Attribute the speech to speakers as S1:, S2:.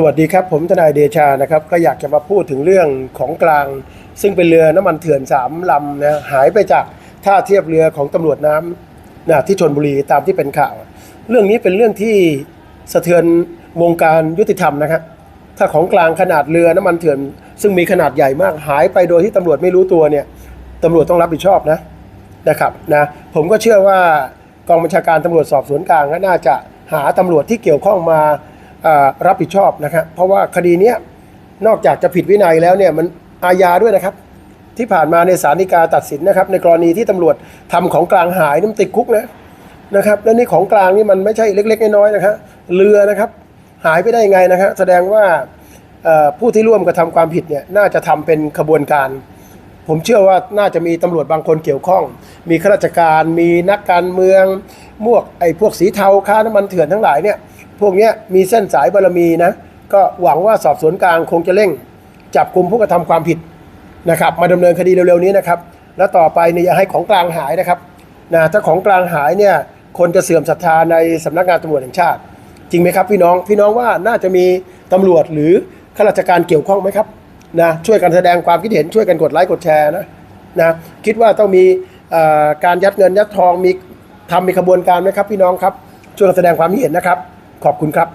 S1: สวัสดีครับ ผมทนายเดชานะครับก็อยากจะมาพูดถึงเรื่องของกลาง ซึ่งเป็นเรือน้ำมันเถื่อนสามลำนะหายไปจากท่าเทียบเรือของตำรวจน้ำนะที่ชนบุรีตามที่เป็นข่าว เรื่องนี้เป็นเรื่องที่สะเทือนวงการยุติธรรมนะครับถ้าของกลางขนาดเรือน้ำมันเถื่อน ซึ่งมีขนาดใหญ่มากหายไปโดยที่ตำรวจไม่รู้ตัวเนี่ยตำรวจต้องรับผิดชอบนะนะครับนะผมก็เชื่อว่ากองบัญชาการตำรวจสอบสวนกลางก็น่าจะหาตำรวจที่เกี่ยวข้องมา รับผิดชอบนะครับเพราะว่าคดีนี้นอกจากจะผิดวินัยแล้วเนี่ยมันอาญาด้วยนะครับ ที่ผ่านมาในศาลฎีกาตัดสินนะครับ ในกรณีที่ตำรวจทำของกลางหายนี่มันติดคุกนะนะครับแล้วนี่ของกลางนี่มันไม่ใช่เล็ก ๆ น้อยๆนะครับเรือนะครับหายไปได้ยังไงนะครับแสดงว่าผู้ที่ร่วมกระทำความผิดเนี่ยน่าจะทำเป็นขบวนการ ผมเชื่อว่าน่าจะมีตำรวจบางคนเกี่ยวข้อง มีข้าราชการ มีนักการเมืองมวกไอ้พวกสีเทาค้าน้ำมันเถื่อนทั้งหลายเนี่ย พวกนี้มีเส้นสายบารมีนะ ก็หวังว่าสอบสวนกลางคงจะเร่ง จับกลุ่มผู้กระทำความผิดนะครับ มาดำเนินคดีเร็วๆนี้นะครับ แล้วต่อไปเนี่ยอย่าให้ของกลางหายนะครับนะถ้าของกลางหายเนี่ยคนจะเสื่อมศรัทธาในสำนักงานตำรวจแห่งชาติ จริงไหมครับพี่น้องพี่น้องว่าน่าจะมีตำรวจหรือข้าราชการเกี่ยวข้องไหมครับนะช่วยกันแสดงความคิดเห็นช่วยกันกดไลค์กดแชร์นะนะคิดว่าต้องมีการยัดเงินยัดทองมีทำมีขบวนการไหมครับพี่น้องครับช่วยกันแสดงความคิดเห็นนะครับ ขอบคุณครับ